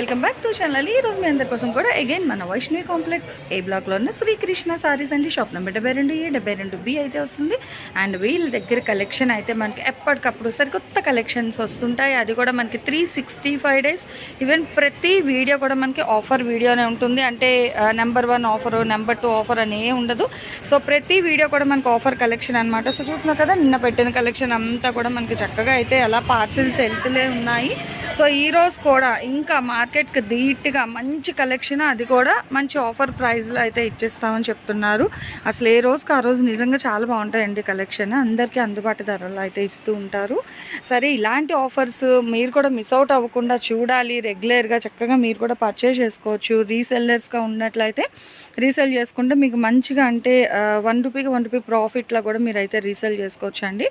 Welcome back to channel ఈ రోజు మీ అందరి కోసం కూడా అగైన్ మన వైష్ణవి కాంప్లెక్స్ ఏ బ్లాక్లో ఉన్న శ్రీకృష్ణ సారీస్ అండి. షాప్ నెంబర్ డెబ్బై రెండు ఏ డెబ్బై రెండు బి అయితే వస్తుంది. అండ్ వీళ్ళ దగ్గర కలెక్షన్ అయితే మనకి ఎప్పటికప్పుడు సరికొత్త కలెక్షన్స్ వస్తుంటాయి. అది కూడా మనకి three sixty five days even ప్రతి వీడియో కూడా మనకి ఆఫర్ వీడియోనే ఉంటుంది. అంటే number one offer number two offer అని ఉండదు. సో ప్రతి వీడియో కూడా మనకి ఆఫర్ కలెక్షన్ అనమాట సో చూసినా కదా నిన్న పెట్టిన కలెక్షన్ అంతా కూడా మనకి చక్కగా అయితే అలా పార్సిల్స్ వెళ్తూనే ఉన్నాయి. సో ఈ రోజు కూడా ఇంకా మార్కెట్కి ధీట్గా మంచి కలెక్షన్ అది కూడా మంచి ఆఫర్ ప్రైస్లో అయితే ఇచ్చేస్తామని చెప్తున్నారు. అసలు ఏ రోజుకి ఆ రోజు నిజంగా చాలా బాగుంటాయండి కలెక్షన్. అందరికీ అందుబాటు ధరలో అయితే ఇస్తూ ఉంటారు. సరే ఇలాంటి ఆఫర్స్ మీరు కూడా మిస్ అవుట్ అవ్వకుండా చూడాలి. రెగ్యులర్గా చక్కగా మీరు కూడా పర్చేస్ చేసుకోవచ్చు. రీసెల్లర్స్గా ఉన్నట్లయితే రీసేల్ చేసుకుంటే మీకు మంచిగా అంటే వన్ రూపీకి వన్ రూపీ ప్రాఫిట్లో కూడా మీరు అయితే రీసేల్ చేసుకోవచ్చు అండి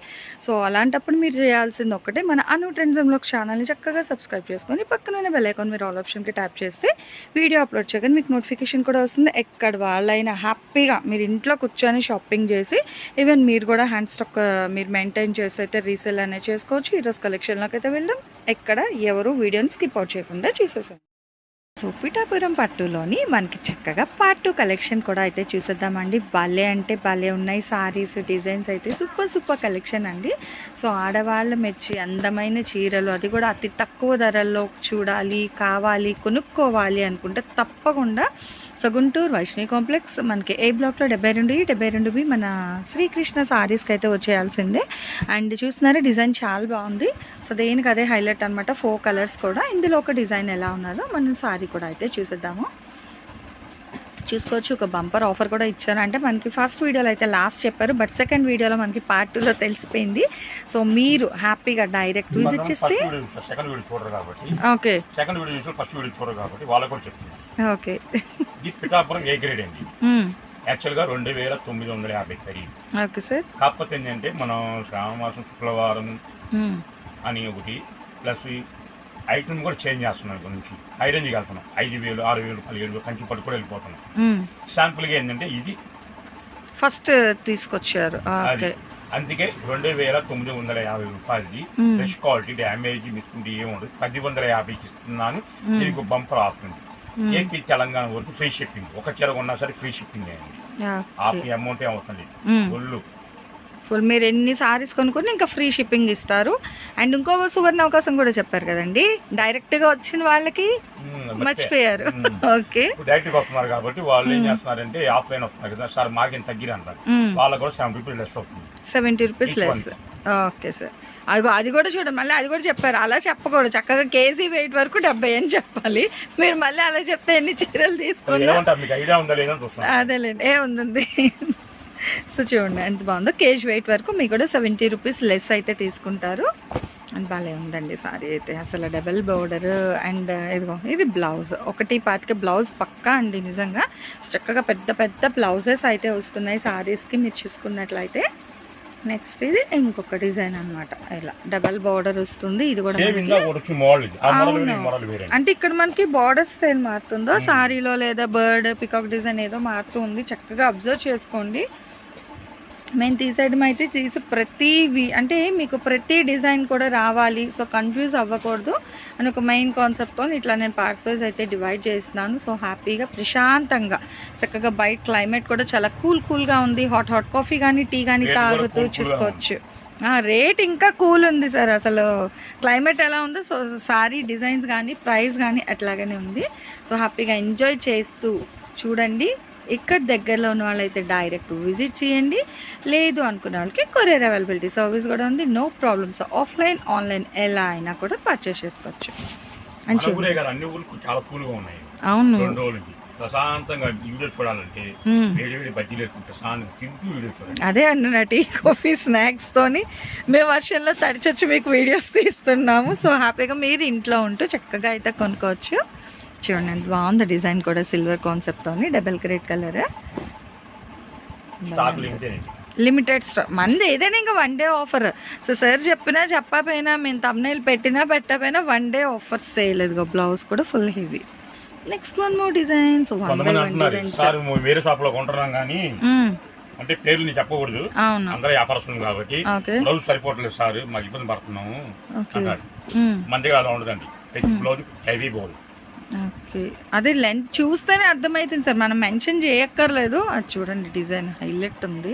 సో అలాంటప్పుడు మీరు చేయాల్సింది ఒక్కటే మన అను ట్రెండ్జంలో ఛానల్ని చక్కగా సబ్స్క్రైబ్ చేసుకొని పక్కన బెల్ ఐకాన్ మీరు ఆల్ ఆప్షన్కి ట్యాప్ చేస్తే వీడియో అప్లోడ్ చేయగానే మీకు నోటిఫికేషన్ కూడా వస్తుంది. ఎక్కడ వాళ్ళైనా హ్యాపీగా మీరు ఇంట్లో కూర్చొని షాపింగ్ చేసి ఈవెన్ మీరు కూడా హ్యాండ్ స్టాక్ మీరు మెయింటైన్ చేసి అయితే రీసేల్ అనేది చేసుకోవచ్చు. ఈరోజు కలెక్షన్లోకి అయితే వెళ్దాం. ఎక్కడ ఎవరు వీడియోని స్కిప్ అవుట్ చేయకుండా చూసేసాం సో పిఠాపురం పట్టులోని మనకి చక్కగా పట్టు కలెక్షన్ కూడా అయితే చూసేద్దామండి. భలే అంటే భలే ఉన్నాయి సారీస్ డిజైన్స్ అయితే సూపర్ సూపర్ కలెక్షన్ అండి. సో ఆడవాళ్ళు మెచ్చి అందమైన చీరలు అది కూడా అతి తక్కువ ధరల్లో చూడాలి కావాలి కొనుక్కోవాలి అనుకుంటే తప్పకుండా సో గుంటూరు వైష్ణవి కాంప్లెక్స్ మనకి ఏ బ్లాక్లో? డెబ్బై రెండు డెబ్బై రెండు బి మన శ్రీకృష్ణ సారీస్కి అయితే వచ్చేయాల్సిందే. అండ్ చూస్తున్నారు డిజైన్ చాలా బాగుంది. సో దేనికి అదే హైలైట్ అనమాట ఫోర్ కలర్స్ కూడా. ఇందులో ఒక డిజైన్ ఎలా ఉన్నదో మనం సారీ కూడా అయితే చూసేద్దాము. చూసుకోవచ్చు. ఒక బంపర్ ఆఫర్ కూడా ఇచ్చారు. అంటే మనకి ఫస్ట్ వీడియోలో అయితే లాస్ట్ చెప్పారు. బట్ సెకండ్ వీడియోలో మనకి పార్ట్ టూలో తెలిసిపోయింది. సో మీరు హ్యాపీగా డైరెక్ట్ విజిట్ చేస్తే okay. Second video first video చూడరు కాబట్టి వాళ్ళకు కూడా చెప్తున్నాను ఓకే. ఇది పిఠాపురం ఏ గ్రేడ్ అండి? యాక్చువల్గా రెండు వేల తొమ్మిది వందల యాభై ఖరీదు ఓకే సార్. కాకపోతే ఏంటంటే మనం శ్రావణ మాసం శుక్రవారం అని ఒకటి ప్లస్ ఐటమ్ కూడా చేంజ్ చేస్తున్నాం ఇక్కడ నుంచి. హై రేంజ్కి వెళ్తున్నాం. ఐదు వేలు ఆరు వేలు పదిహేడు వేలు కంచి పట్టు కూడా వెళ్ళిపోతున్నాం శాంపుల్గా ఏంటంటే ఇది. ఫస్ట్ తీసుకొచ్చారు. ఓకే. అందుకే రెండు వేల తొమ్మిది వందల యాభై రూపాయలది. ఫ్రెష్ క్వాలిటీ డ్యామేజ్ మిస్కుంటే ఏముండదు. పది వందల యాభైకి ఇస్తున్నాను. దీనికి బంపర్ ఆఫ్ ఉంది. ఏపీ తెలంగాణ వరకు ఫ్రీ షిప్పింగ్. ఒక చీర కొన్నా సరే ఫ్రీ షిప్పింగ్ అయ్యింది ఆఫ్ అమౌంట్ ఏం అవసరం లేదు. ఒళ్ళు. ఫుల్ మీరు ఎన్ని సారీస్ కొనుక్కుని ఇంకా ఫ్రీ షిప్పింగ్ ఇస్తారు. అండ్ ఇంకో సువర్ణ అవకాశం కూడా చెప్పారు కదండి. డైరెక్ట్గా వచ్చిన వాళ్ళకి మర్చిపోయారు. ఓకే ఇప్పుడు డైరెక్ట్ వస్తున్నారు కాబట్టి వాళ్ళు ఏం చేస్తున్నారంటే ఆఫ్లైన్ వస్తున్నారు కదా సార్ మాకేం తగ్గిరు అంటారు. మ్మ్. వాళ్ళకి కూడా సెవెన్ రూపీస్ లెస్ అవుతుంది. Seventy rupees less okay sir అది అది కూడా చూడండి మళ్ళీ అది కూడా చెప్పారు. అలా చెప్పకూడదు. చక్కగా కేజీ వెయిట్ వరకు డెబ్బై అని చెప్పాలి. మీరు మళ్ళీ అలా చెప్తే ఎన్ని చీరలు చూస్తాను. అదేలేండి. ఏ ఉంది సో చూడండి ఎంత బాగుందో. కేజీ వెయిట్ వరకు మీకు కూడా సెవెంటీ రూపీస్ లెస్ అయితే తీసుకుంటారు. అండ్ భలే ఉందండి సారీ అయితే. అసలు డబల్ బోర్డర్ అండ్ ఇదిగో ఇది బ్లౌజ్. ఒకటి పాతిక బ్లౌజ్ పక్కా అండి నిజంగా. చక్కగా పెద్ద పెద్ద బ్లౌజెస్ అయితే వస్తున్నాయి సారీస్కి మీరు చూసుకున్నట్లయితే. నెక్స్ట్ ఇది ఇంకొక డిజైన్ అన్నమాట. ఇలా డబల్ బార్డర్ వస్తుంది. ఇది కూడా అంటే ఇక్కడ మనకి బార్డర్ స్టైల్ మారుతుందో సారీలో లేదా బర్డ్ పికాక్ డిజైన్ ఏదో మారుతూ ఉంది. చక్కగా అబ్జర్వ్ చేసుకోండి. మేము తీసేయడం అయితే తీసి ప్రతి అంటే మీకు ప్రతి డిజైన్ కూడా రావాలి. సో కన్ఫ్యూజ్ అవ్వకూడదు. అని ఒక మెయిన్ కాన్సెప్ట్తో ఇట్లా నేను పార్ట్స్ వైజ్ అయితే డివైడ్ చేస్తున్నాను. సో హ్యాపీగా ప్రశాంతంగా చక్కగా బయట క్లైమేట్ కూడా చాలా కూల్ కూల్గా ఉంది. హాట్ హాట్ కాఫీ కానీ టీ కానీ తాగుతూ చూసుకోవచ్చు. రేట్ ఇంకా కూల్ ఉంది సార్ అసలు క్లైమేట్ ఎలా ఉందో సో సారీ డిజైన్స్ కానీ ప్రైస్ కానీ అట్లాగనే ఉంది. సో హ్యాపీగా ఎంజాయ్ చేస్తూ చూడండి. ఇక్కడ దగ్గరలో ఉన్న వాళ్ళైతే డైరెక్ట్ విజిట్ చేయండి. లేదు అనుకున్న వాళ్ళకి కొరియర్ అవైలబిలిటీ సర్వీస్ కూడా ఉంది. నో ప్రాబ్లమ్స్ ఆఫ్లైన్ ఆన్లైన్ ఎలా అయినా కూడా పర్చేస్ చేసుకోవచ్చు. అవును. రెండు రోజులకి ప్రశాంతంగా వీడియో చూడాలంటే మ్మ్. వేడి వేడి బజ్జీలు వేసుకుంటే ప్రశాంతంగా తింటూ వీడియో చూడండి. అదే అన్న టీ కాఫీ స్నాక్స్తోని మేము వర్షంలో తడిచొచ్చి మీకు వీడియోస్ తీస్తున్నాము. సో హ్యాపీగా మీరు ఇంట్లో ఉంటూ చక్కగా అయితే కొనుక్కోవచ్చు. చూడండి ఎంత బాగుంది డిజైన్ కూడా silver కాన్సెప్ట్తోని double grade colour limited stock మంది ఏదైనా ఇంకా one day offer so sir చెప్పినా చెప్పకపోయినా మేము తమ్నైల్ పెట్టినా పెట్టకపోయినా వన్ డే ఆఫర్ సేల్ ఇదిగో బ్లౌజ్ కూడా full heavy next one more designs వేరే షాప్లో కొంటున్నాం కానీ అంటే పేర్లు చెప్పకూడదు. అవును. అందరూ వ్యాపారస్తుంది కాబట్టి ఓకే బ్లౌజ్ సరిపోవట్లేదు సార్ మాకు ఇబ్బంది పడుతున్నాము ఓకే అన్నాడు మన దగ్గర అలా ఉండదండి. ప్రతి బ్లౌజ్ హెవీ బ్లౌజ్ ఓకే. అదే లెంత్ చూస్తేనే అర్థమవుతుంది సార్. మనం మెన్షన్ చేయక్కర్లేదు. అది చూడండి డిజైన్ హైలైట్ ఉంది.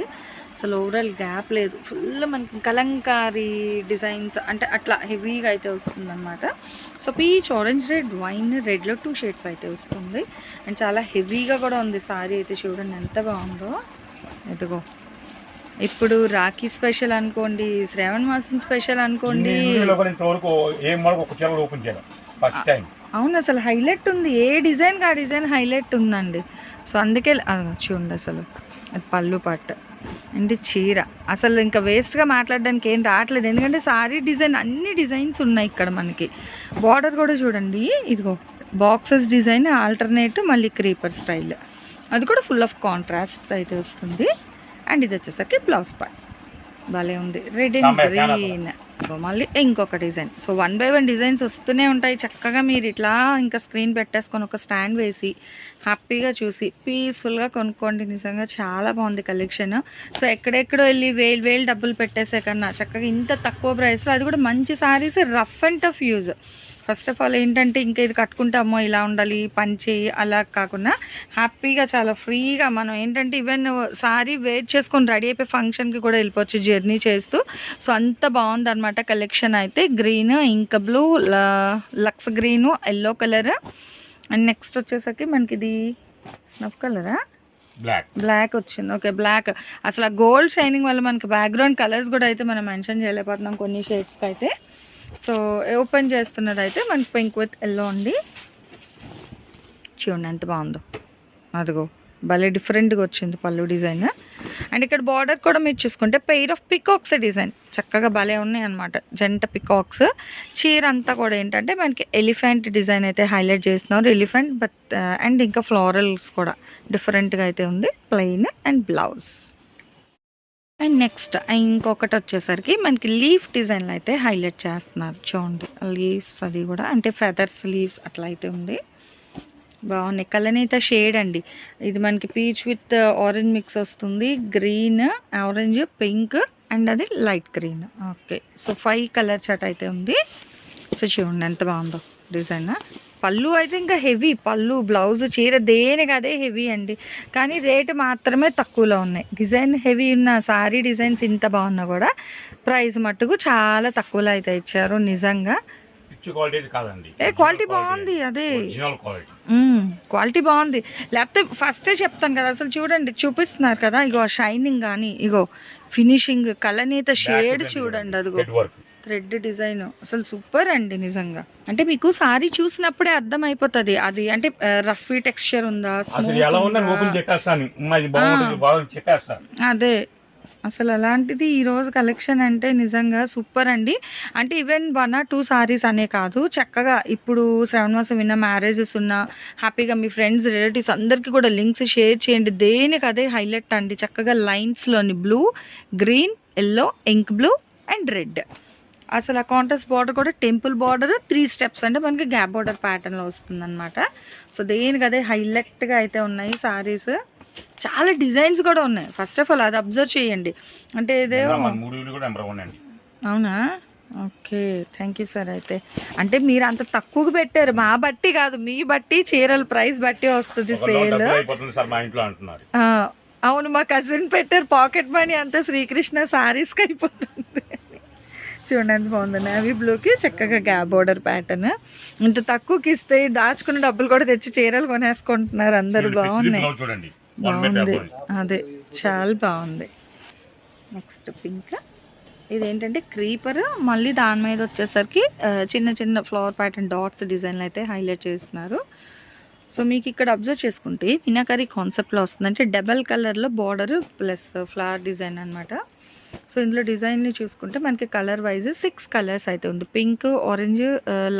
అసలు ఓవరాల్ గ్యాప్ లేదు. ఫుల్ మనకి కలంకారీ డిజైన్స్ అంటే అట్లా హెవీగా అయితే వస్తుంది అనమాట so peach orange red wine రెడ్లో two shades అయితే వస్తుంది. అండ్ చాలా హెవీగా కూడా ఉంది సారీ అయితే. చూడండి ఎంత బాగుందో. ఎదుగో ఇప్పుడు రాఖీ స్పెషల్ అనుకోండి శ్రావణ మాసం స్పెషల్ అనుకోండి. ఏం ఓపెన్ ఫస్ట్ టైం అవును అసలు హైలైట్ ఉంది. ఏ డిజైన్ ఆ డిజైన్ హైలైట్ ఉందండి? సో అందుకే ఆ, చూడండి అసలు. అది పళ్ళు పట్ట. అంటే చీర? అసలు ఇంకా వేస్ట్గా మాట్లాడడానికి ఏం రావట్లేదు. ఎందుకంటే సారీ డిజైన్ అన్ని డిజైన్స్ ఉన్నాయి ఇక్కడ మనకి. బార్డర్ కూడా చూడండి. ఇదిగో బాక్సెస్ డిజైన్ ఆల్టర్నేట్ మళ్ళీ క్రీపర్ స్టైల్ అది కూడా ఫుల్ ఆఫ్ కాంట్రాస్ట్ అయితే వస్తుంది. అండ్ ఇది వచ్చేసరికి బ్లౌజ్ పార్ట్ భలే ఉంది. రెడ్ అండ్ గ్రీన్ మళ్ళీ ఇంకొక design. So one by one designs వస్తూనే ఉంటాయి. చక్కగా మీరు ఇట్లా ఇంకా స్క్రీన్ పెట్టేసుకొని ఒక స్టాండ్ వేసి హ్యాపీగా చూసి పీస్ఫుల్గా కొనుక్కోండి. నిజంగా చాలా బాగుంది కలెక్షన్. సో ఎక్కడెక్కడో వెళ్ళి వేలు వేలు డబ్బులు పెట్టేసే కన్నా చక్కగా ఇంత తక్కువ ప్రైస్లో అది కూడా మంచి saris rough and tough use. First of all ఏంటంటే ఇంకా ఇది కట్టుకుంటామో ఇలా ఉండాలి పంచి అలా కాకుండా హ్యాపీగా చాలా ఫ్రీగా మనం ఏంటంటే ఈవెన్ సారీ వెయిట్ చేసుకొని రెడీ అయిపోయి ఫంక్షన్కి కూడా వెళ్ళిపోవచ్చు జర్నీ చేస్తూ. సో అంత బాగుంది అనమాట కలెక్షన్ అయితే గ్రీన్ ఇంక blue Lux green yellow colour and next వచ్చేసరికి మనకి ఇది స్నఫ్ కలరా బ్లాక్ బ్లాక్ వచ్చింది. ఓకే బ్లాక్ అసలు ఆ గోల్డ్ షైనింగ్ వల్ల మనకి బ్యాక్గ్రౌండ్ కలర్స్ కూడా అయితే మనం మెన్షన్ చేయలేకపోతున్నాం కొన్ని షేడ్స్కి అయితే. సో ఓపెన్ చేస్తున్నది అయితే మనకి పింక్ విత్ ఎల్లో ఉంది చూడండి ఎంత బాగుందో. అదిగో భలే డిఫరెంట్గా వచ్చింది పళ్ళు డిజైన్. అండ్ ఇక్కడ బార్డర్ కూడా మీరు చూసుకుంటే పెయిర్ ఆఫ్ పికాక్స్ డిజైన్. చక్కగా భలే ఉన్నాయి అనమాట జంట పికాక్స్. చీర అంతా కూడా ఏంటంటే మనకి ఎలిఫెంట్ డిజైన్ అయితే హైలైట్ చేస్తున్నారు. ఎలిఫెంట్ బట్ అండ్ ఇంకా ఫ్లోరల్స్ కూడా డిఫరెంట్గా అయితే ఉంది. Plain and blouse. And next ఇంకొకటి వచ్చేసరికి మనకి లీఫ్ డిజైన్లు అయితే హైలైట్ చేస్తున్నారు. చూడండి లీవ్స్ అది కూడా అంటే ఫెదర్స్ లీవ్స్ అట్లా అయితే ఉంది. బాగున్నాయి. కలనేత షేడ్ అండి. ఇది మనకి పీచ్ విత్ ఆరెంజ్ మిక్స్ వస్తుంది. గ్రీన్ ఆరెంజ్ పింక్ అండ్ అది light green. Okay. So five colour chart అయితే ఉంది. సో చూడండి ఎంత బాగుందో డిజైన్. పళ్ళు అయితే ఇంకా హెవీ పళ్ళు బ్లౌజ్ చీర దేనికి అదే హెవీ అండి. కానీ రేటు మాత్రమే తక్కువలో ఉన్నాయి. డిజైన్ హెవీ ఉన్న సారీ డిజైన్స్ ఇంత బాగున్నా కూడా ప్రైస్ మట్టుకు చాలా తక్కువలో అయితే ఇచ్చారు నిజంగా. ఏ క్వాలిటీ బాగుంది అదే. క్వాలిటీ బాగుంది. లేకపోతే ఫస్టే చెప్తాను కదా అసలు చూడండి చూపిస్తున్నారు కదా ఇగో షైనింగ్ కానీ ఇగో ఫినిషింగ్ కలనీత షేడ్ చూడండి అదిగో. Thread design. అసలు సూపర్ అండి నిజంగా. అంటే మీకు సారీ చూసినప్పుడే అర్థం అయిపోతుంది అది అంటే రఫ్ టెక్స్చర్ ఉందా? అదే. అసలు అలాంటిది ఈరోజు కలెక్షన్ అంటే నిజంగా సూపర్ అండి. అంటే even one or two saris అనే కాదు చక్కగా ఇప్పుడు శ్రవణ మాసం విన్న మ్యారేజెస్ ఉన్న హ్యాపీగా మీ ఫ్రెండ్స్ రిలేటివ్స్ అందరికీ కూడా లింక్స్ షేర్ చేయండి. దేనికి అదే హైలైట్ అండి. చక్కగా లైన్స్లోని blue green yellow ink blue and red. అసలు ఆ కాంట్రాస్ట్ బార్డర్ కూడా టెంపుల్ బార్డర్ త్రీ స్టెప్స్ అంటే మనకి గ్యాప్ బార్డర్ ప్యాటర్న్లో వస్తుందన్నమాట. సో దేనికి అదే హైలైట్గా అయితే ఉన్నాయి సారీస్ చాలా డిజైన్స్ కూడా ఉన్నాయి. ఫస్ట్ ఆఫ్ ఆల్ అది అబ్జర్వ్ చేయండి. అంటే ఇదే అవునా? ఓకే. థ్యాంక్ యూ సార్ అయితే. అంటే మీరు అంత తక్కువగా పెట్టారు. మా బట్టి కాదు మీ బట్టి చీరల ప్రైస్ బట్టి వస్తుంది సేల్ డబ్బులు అయిపోతుంది సార్ మా ఇంట్లో అంటున్నారు. అవును మా కజిన్ పెట్టారు పాకెట్ మనీ అంతా శ్రీకృష్ణ సారీస్కి అయిపోతుంది. చూడండి బాగుంది నేవీ బ్లూకి చక్కగా గ్యాప్ బోర్డర్ ప్యాటర్న్ ఇంత తక్కువకి ఇస్తే దాచుకున్న డబ్బులు కూడా తెచ్చి చీరలు కొనేసుకుంటున్నారు అందరూ. బాగున్నాయి బాగుంది. అదే చాలా బాగుంది. నెక్స్ట్ పింక్ ఇదేంటంటే క్రీపర్ మళ్ళీ దాని మీద వచ్చేసరికి చిన్న చిన్న ఫ్లవర్ ప్యాటర్న్ డాట్స్ డిజైన్లు అయితే హైలైట్ చేస్తున్నారు. సో మీకు ఇక్కడ అబ్జర్వ్ చేసుకుంటే మినాకరీ కాన్సెప్ట్లో వస్తుంది అంటే డబల్ కలర్లో బార్డర్ ప్లస్ ఫ్లవర్ డిజైన్ అనమాట సో ఇందులో డిజైన్ని చూసుకుంటే మనకి కలర్ వైజ్ సిక్స్ కలర్స్ అయితే ఉంది. పింక్ ఆరెంజ్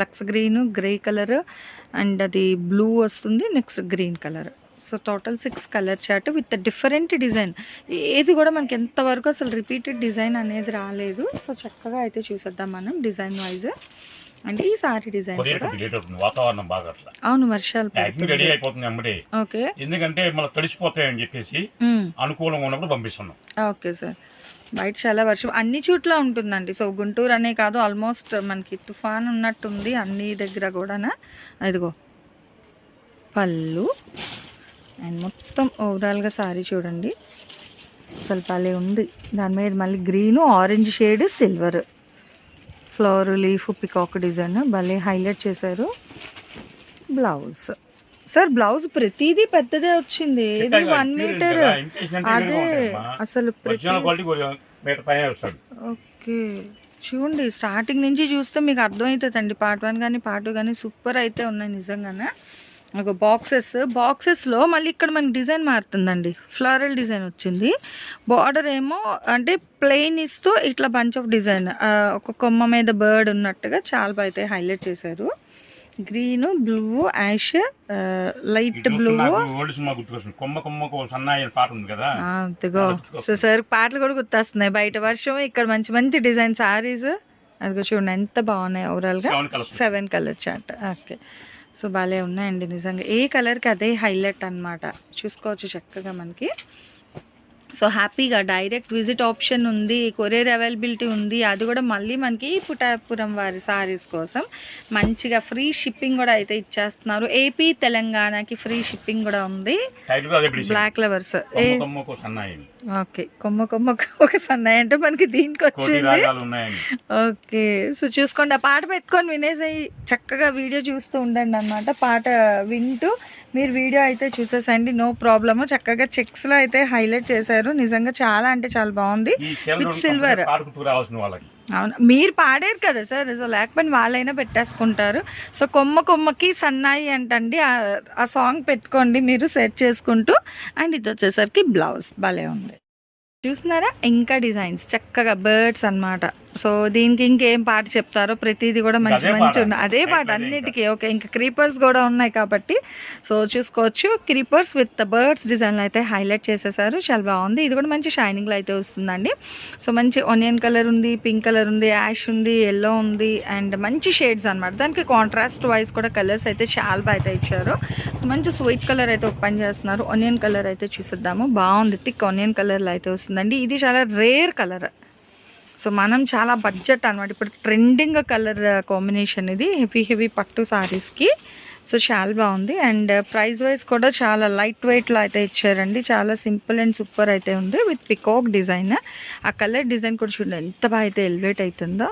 లక్స్ గ్రీన్ గ్రే కలర్ అండ్ అది బ్లూ వస్తుంది next green colour. So total six colour chart with different design. ఏది కూడా మనకి ఎంతవరకు అసలు రిపీటెడ్ డిజైన్ అనేది రాలేదు. సో చక్కగా అయితే చూసేద్దాం మనం డిజైన్ వైజ్. అంటే ఈ సారీ డిజైన్ వాతావరణం బాగా అవును వర్షాలు రెడీ అయిపోతుంది అమ్మడే. ఓకే. ఎందుకంటే మళ్ళీ తడిసిపోతాయని చెప్పేసి అనుకూలంగా ఉన్నప్పుడు పంపిస్తున్నాం. Okay sir. బయట చాలా వర్షం. అన్ని చోట్ల ఉంటుందండి. సో గుంటూరు అనే కాదు ఆల్మోస్ట్ మనకి తుఫాన్ ఉన్నట్టుంది అన్ని దగ్గర కూడా ఇదిగో పళ్ళు. అండ్ మొత్తం ఓవరాల్గా సారీ చూడండి. అసలు భలే ఉంది. దాని మీద మళ్ళీ green orange shade silver flower leaf peacock design భలే హైలైట్ చేశారు. బ్లౌజ్ సార్ బ్లౌజ్ ప్రతిదీ పెద్దదే వచ్చింది. ఇది వన్ మీటర్ అదే అసలు ఓకే. చూడండి స్టార్టింగ్ నుంచి చూస్తే మీకు అర్థమవుతుందండి. పార్ట్ వన్ కానీ పార్ట్ టూ కానీ సూపర్ అయితే ఉన్నాయి నిజంగానే. ఒక బాక్సెస్ బాక్సెస్లో మళ్ళీ ఇక్కడ మనకి డిజైన్ మారుతుందండి. ఫ్లోరల్ డిజైన్ వచ్చింది. బార్డర్ ఏమో అంటే ప్లెయిన్ ఇస్తూ ఇట్లా బంచ్ ఆఫ్ డిజైన్ ఒక కొమ్మ మీద బర్డ్ ఉన్నట్టుగా చాలా బాగా అయితే హైలైట్ చేశారు. Green blue ash light blue old cinema గుర్తుకొస్తుంది. కొమ్మ కొమ్మకు సన్నాయి పాట ఉంది కదా? అదిగో. సో సార్ పాటలు కూడా గుర్తొస్తున్నాయి. బయట వర్షం ఇక్కడ మంచి మంచి డిజైన్ సారీస్. అదిగో చూడండి ఎంత బాగున్నాయి ఓవరాల్గా seven colour chart okay. So భలే ఉన్నాయండి నిజంగా. ఏ కలర్కి అదే హైలైట్ అన్నమాట. చూసుకోవచ్చు చక్కగా మనకి. సో హ్యాపీగా డైరెక్ట్ విజిట్ ఆప్షన్ ఉంది కొరియర్ అవైలబిలిటీ ఉంది. అది కూడా మళ్ళీ మనకి పుటాపురం వారి సారీస్ కోసం మంచిగా ఫ్రీ షిప్పింగ్ కూడా అయితే ఇచ్చేస్తున్నారు. ఏపీ తెలంగాణకి ఫ్రీ షిప్పింగ్ కూడా ఉంది. Black lovers okay. కొమ్మ కొమ్మ ఒక సన్నాయి అంటే మనకి దీనికి వచ్చింది. ఓకే. సో చూసుకోండి ఆ పాట పెట్టుకొని వినేసి చక్కగా వీడియో చూస్తూ ఉండండి అనమాట పాట వింటూ మీరు వీడియో అయితే చూసేసండి. No problem. చక్కగా చెక్స్లో అయితే హైలైట్ చేశారు. నిజంగా చాలా అంటే చాలా బాగుంది. రావాల్సిన వాళ్ళకి. అవును. మీరు పాడారు కదా సార్. సో లేకపోతే వాళ్ళైనా పెట్టేసుకుంటారు. సో కొమ్మ కొమ్మకి సన్నాయి అంటండి. ఆ- సాంగ్ పెట్టుకోండి మీరు సెట్ చేసుకుంటూ. అండ్ ఇది వచ్చేసరికి బ్లౌజ్. భలే ఉంది. చూస్తున్నారా? ఇంకా డిజైన్స్. చక్కగా బర్డ్స్ అన్నమాట. సో దీనికి ఇంకేం పాట చెప్తారో ప్రతిదీ కూడా మంచి మంచి. ఉన్నాయి అదే పాట అన్నిటికీ. ఓకే ఇంకా క్రీపర్స్ కూడా ఉన్నాయి కాబట్టి. సో చూసుకోవచ్చు. క్రీపర్స్ విత్ బర్డ్స్ డిజైన్లు అయితే హైలైట్ చేసేసారు. చాలా బాగుంది. ఇది కూడా మంచి షైనింగ్లో అయితే వస్తుందండి. సో మంచి ఆనియన్ కలర్ ఉంది పింక్ కలర్ ఉంది యాష్ ఉంది ఎల్లో ఉంది అండ్ మంచి షేడ్స్ అన్నమాట. దానికి కాంట్రాస్ట్ వైజ్ కూడా కలర్స్ అయితే చాలా బాగా అయితే ఇచ్చారు. సో మంచి స్వీట్ కలర్ అయితే ఓపెన్ చేస్తున్నారు. ఆనియన్ కలర్ అయితే చూసిద్దాము. బాగుంది. థిక్ ఆనియన్ కలర్లో అయితే వస్తుందండి. ఇది చాలా రేర్ కలర్ సో మనం చాలా బడ్జెట్ అనమాట ఇప్పుడు ట్రెండింగ్ కలర్ కాంబినేషన్ ఇది హెవీ హెవీ పట్టు సారీస్కి సో చాలా బాగుంది. అండ్ ప్రైస్ వైజ్ కూడా చాలా లైట్ వెయిట్లో అయితే ఇచ్చారండి. చాలా సింపుల్ అండ్ సూపర్ అయితే ఉంది విత్ పికాక్ డిజైన్ ఆ కలర్ డిజైన్ కూడా చూడండి ఎంత బాగా అయితే ఎలివేట్ అవుతుందో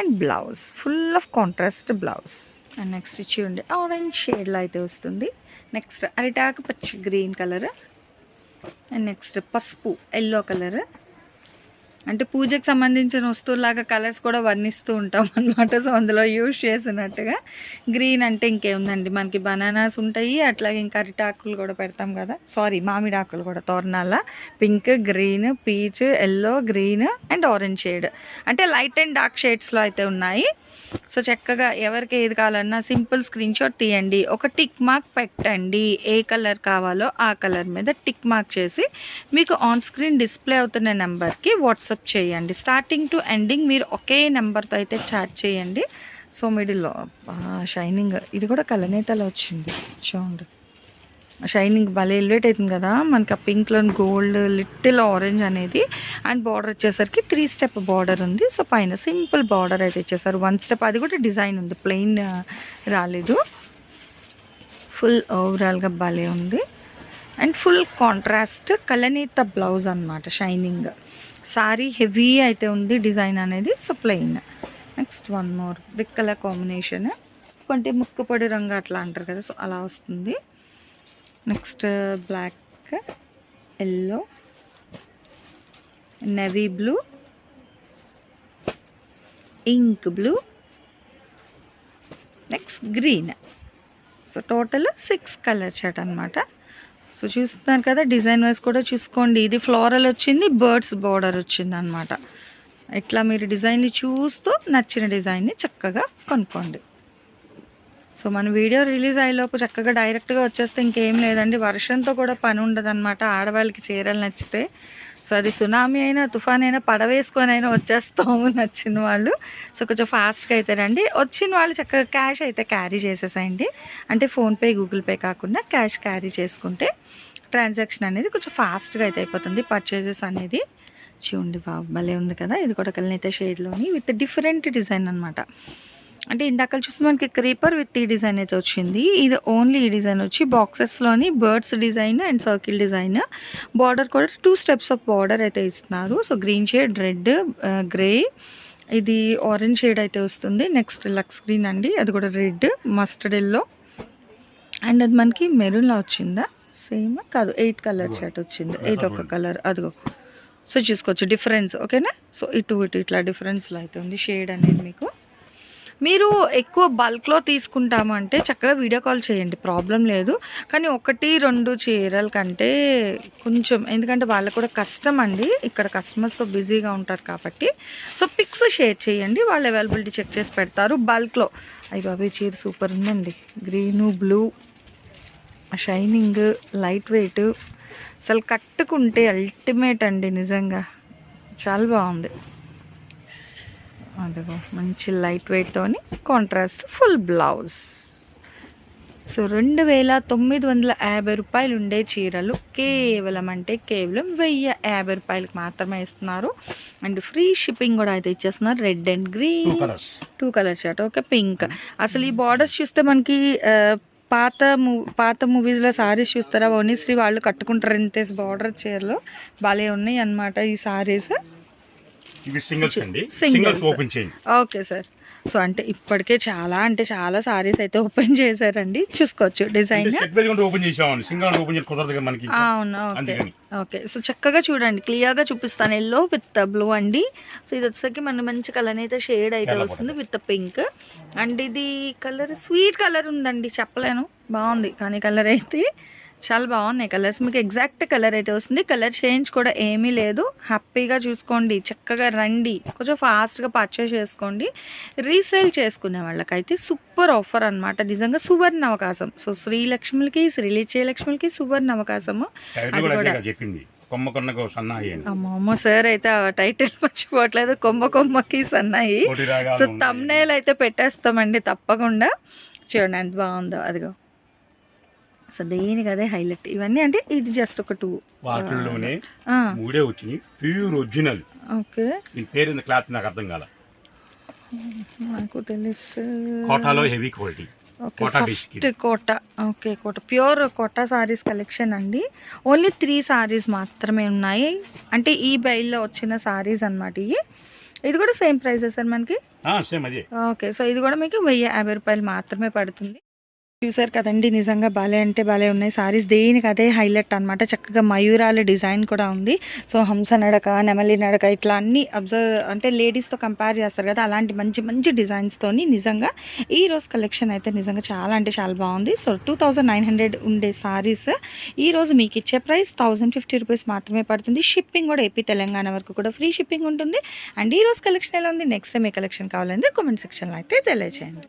and blouse full of contrast blouse and next చూడండి ఆరెంజ్ షేడ్లో అయితే వస్తుంది. నెక్స్ట్ అరిటాకు పచ్చి గ్రీన్ కలర్ అండ్ నెక్స్ట్ పసుపు ఎల్లో కలర్ అంటే పూజకి సంబంధించిన వస్తువులాగా కలర్స్ కూడా వర్ణిస్తూ ఉంటాం అనమాట సో అందులో యూజ్ చేసినట్టుగా గ్రీన్ అంటే ఇంకేముందండి? మనకి బనానాస్ ఉంటాయి అట్లాగే ఇంకా అరిటాకులు కూడా పెడతాం కదా. సారీ మామిడి ఆకులు కూడా. తోరణాల pink green peach yellow green and orange shade. అంటే లైట్ అండ్ డార్క్ షేడ్స్లో అయితే ఉన్నాయి. సో చక్కగా ఎవరికి ఏది కావాలన్నా సింపుల్ స్క్రీన్ షాట్ తీయండి. ఒక టిక్ మార్క్ పెట్టండి. ఏ కలర్ కావాలో ఆ కలర్ మీద టిక్ మార్క్ చేసి మీకు ఆన్ స్క్రీన్ డిస్ప్లే అవుతున్న నెంబర్కి వాట్సాప్ చేయండి. స్టార్టింగ్ టు ఎండింగ్ మీరు ఒకే నెంబర్తో అయితే చాట్ చేయండి. సో మిడిల్లో షైనింగ్ ఇది కూడా కలనేతలో వచ్చింది. చూడండి. షైనింగ్ భలే ఎలివేట్ అవుతుంది కదా. మనకి ఆ పింక్లో గోల్డ్ లిటిల్ ఆరెంజ్ అనేది. అండ్ బార్డర్ వచ్చేసరికి త్రీ స్టెప్ బార్డర్ ఉంది. సో పైన సింపుల్ బార్డర్ అయితే ఇచ్చేసారు. వన్ స్టెప్ అది కూడా డిజైన్ ఉంది. ప్లెయిన్ uh, రాలేదు. ఫుల్ ఓవరాల్గా భలే ఉంది. అండ్ ఫుల్ కాంట్రాస్ట్ కలనీత బ్లౌజ్ అనమాట షైనింగ్ సారీ హెవీ అయితే ఉంది డిజైన్ అనేది. So plain next one more brick colour combination కొంటే ముక్కుపొడి రంగు అట్లా అంటారు కదా. సో అలా వస్తుంది. Next black yellow navy blue ink blue next green so total six colour shirt అనమాట సో చూస్తున్నారు కదా డిజైన్ వైజ్ కూడా చూసుకోండి. ఇది ఫ్లోరల్ వచ్చింది బర్డ్స్ బార్డర్ వచ్చింది అనమాట ఇట్లా మీరు డిజైన్ని చూస్తూ నచ్చిన డిజైన్ని చక్కగా కొనుక్కోండి. సో మన వీడియో రిలీజ్ అయ్యేలోపు చక్కగా డైరెక్ట్గా వచ్చేస్తే ఇంకేం లేదండి. వర్షంతో కూడా పని ఉండదన్నమాట. ఆడవాళ్ళకి చీరలు నచ్చితే. సో అది సునామీ అయినా తుఫాన్ అయినా పడవేసుకొని అయినా వచ్చేస్తాము నచ్చిన వాళ్ళు. సో కొంచెం ఫాస్ట్గా అయితే రండి. వచ్చిన వాళ్ళు చక్కగా క్యాష్ అయితే క్యారీ చేసేసేయండి. అంటే ఫోన్పే గూగుల్ పే కాకుండా క్యాష్ క్యారీ చేసుకుంటే ట్రాన్సాక్షన్ అనేది కొంచెం ఫాస్ట్గా అయితే అయిపోతుంది. పర్చేజెస్ అనేది. చూడండి బాబు భలే ఉంది కదా. ఇది కూడా కలినైతే షేడ్లోని విత్ డిఫరెంట్ డిజైన్ అనమాట అంటే ఇందాక చూస్తే మనకి క్రీపర్ విత్ ఈ డిజైన్ అయితే వచ్చింది. ఇది ఓన్లీ ఈ డిజైన్ వచ్చి బాక్సెస్లోని birds design and circle design border కూడా టూ స్టెప్స్ ఆఫ్ బార్డర్ అయితే ఇస్తున్నారు. So green shade red grey ఇది ఆరెంజ్ షేడ్ అయితే వస్తుంది. నెక్స్ట్ లక్స్ గ్రీన్ అండి. అది కూడా రెడ్ మస్టర్డ్ ఎల్లో అండ్ అది మనకి మెరూన్లా వచ్చిందా? సేమ్ కాదు ఎయిట్ కలర్ షర్ట్ వచ్చింది. ఇది ఒక కలర్ అదిగో. సో చూసుకోవచ్చు డిఫరెన్స్ ఓకేనా సో ఇటు ఇటు ఇట్లా డిఫరెన్స్లో అయితే ఉంది. షేడ్ అనేది మీకు మీరు ఎక్కువ బల్క్లో తీసుకుంటాము అంటే చక్కగా వీడియో కాల్ చేయండి ప్రాబ్లం లేదు. కానీ ఒకటి రెండు చీరల కంటే కొంచెం ఎందుకంటే వాళ్ళకు కూడా కష్టం అండి. ఇక్కడ కస్టమర్స్తో బిజీగా ఉంటారు కాబట్టి. సో పిక్స్ షేర్ చేయండి. వాళ్ళు అవైలబిలిటీ చెక్ చేసి పెడతారు. బల్క్లో అయ్యి బాబాయ్ చీర సూపర్ ఉందండి. Green blue shining light weight అసలు కట్టుకుంటే అల్టిమేట్ అండి నిజంగా. చాలా బాగుంది. అదిగో మంచి లైట్ వెయిట్తోని కాంట్రాస్ట్ ఫుల్ బ్లౌజ్ సో రెండు వేల తొమ్మిది వందల యాభై రూపాయలు ఉండే చీరలు కేవలం అంటే కేవలం వెయ్యి యాభై రూపాయలకి మాత్రమే ఇస్తున్నారు. అండ్ ఫ్రీ షిప్పింగ్ కూడా అయితే ఇచ్చేస్తున్నారు. Red and green colours two colour shirt okay pink అసలు ఈ బార్డర్స్ చూస్తే మనకి పాత మూ పాత మూవీస్లో సారీస్ చూస్తారా? వనిశ్రీ వాళ్ళు కట్టుకుంటారు ఇంతేసి బార్డర్ చీరలు. భలే ఉన్నాయి అన్నమాట ఈ సారీస్ ఇవి సింగిల్స్ అండి. సింగిల్స్ ఓపెన్ చేయండి. ఓకే సార్ సో అంటే ఇప్పటికే చాలా అంటే చాలా సారీస్ అయితే ఓపెన్ చేశారండి. చూసుకోవచ్చు డిజైన్ సెట్ వైజ్ కూడా ఓపెన్ చేసామండి సింగిల్ ఓపెన్ చేసి కుదరదు కదా మనకి అవును ఓకే. ఓకే సో చక్కగా చూడండి. క్లియర్గా చూపిస్తాను ఎల్లో విత్ బ్లూ అండి. సో ఇది వచ్చేసరికి మన మంచి కలర్ అయితే షేడ్ అయితే వస్తుంది విత్ పింక్ అండ్ ఇది కలర్ స్వీట్ కలర్ ఉందండి. చెప్పలేను. బాగుంది. కానీ కలర్ అయితే చాలా బాగున్నాయి కలర్స్. మీకు ఎగ్జాక్ట్ కలర్ అయితే వస్తుంది. కలర్ చేంజ్ కూడా ఏమీ లేదు. హ్యాపీగా చూసుకోండి. చక్కగా రండి. కొంచెం ఫాస్ట్గా పర్చేస్ చేసుకోండి. రీసేల్ చేసుకునే వాళ్ళకైతే సూపర్ ఆఫర్ అన్నమాట. నిజంగా సువర్ణ అవకాశం. సో శ్రీలక్ష్మికి శ్రీలిచయలక్ష్మికి సువర్ణ అవకాశము. అది కూడా చెప్పింది. కొమ్మ కొన్నకు సన్నాయి అని. అమ్మమ్మ సార్ అయితే ఆ టైటిల్ మర్చిపోవట్లేదు. కొమ్మ కొమ్మకి సన్నాయి. సో. తమ్నేల్ అయితే పెట్టేస్తామండి తప్పకుండా. చూడండి ఎంత బాగుందో. అదిగో. సో దేనికి అదే హైలైట్. ఇవన్నీ అంటే ఇది జస్ట్ ఒక టూ వాటిల్లోనే మూడే వచ్చినాయి. Pure original. ఓకే. దీని పేరు ఉంది క్లాత్ నాకు అర్థం కాల. నాకు తెలుసు. కోటాలో heavy quality. First Kota okay Kota. Pure Kota saris collection అండి. ఓన్లీ త్రీ సారీస్ మాత్రమే ఉన్నాయి. అంటే ఈ బైల్లో వచ్చిన సారీస్ అన్నమాట ఇవి. ఇది కూడా సేమ్ ప్రైసెస్ సార్ మనకి? సేమ్ అదే. ఓకే సో ఇది కూడా మీకు వెయ్యి యాభై రూపాయలు మాత్రమే పడుతుంది. చూసారు కదండి నిజంగా బాలే అంటే బాలే ఉన్నాయి. సారీస్ దేనికి అదే హైలైట్ అనమాట చక్కగా మయూరాల డిజైన్ కూడా ఉంది. సో హంస నడక నెమలి నడక ఇట్లా అన్ని అబ్జర్వ్ అంటే లేడీస్తో కంపేర్ చేస్తారు కదా అలాంటి మంచి మంచి డిజైన్స్తోని నిజంగా ఈ రోజు కలెక్షన్ అయితే నిజంగా చాలా అంటే చాలా బాగుంది. సో టూ నైన్ హండ్రెడ్ ఉండే సారీస్ ఈ రోజు మీకు ఇచ్చే ప్రైస్ థౌజండ్ ఫిఫ్టీ రూపీస్ మాత్రమే పడుతుంది. షిప్పింగ్ కూడా ఏపీ తెలంగాణ వరకు కూడా ఫ్రీ షిప్పింగ్ ఉంటుంది. అండ్ ఈ రోజు కలెక్షన్ ఎలా ఉంది? నెక్స్ట్ టైం ఏ కలెక్షన్ కావాలంటే కామెంట్ సెక్షన్లో అయితే తెలియజేయండి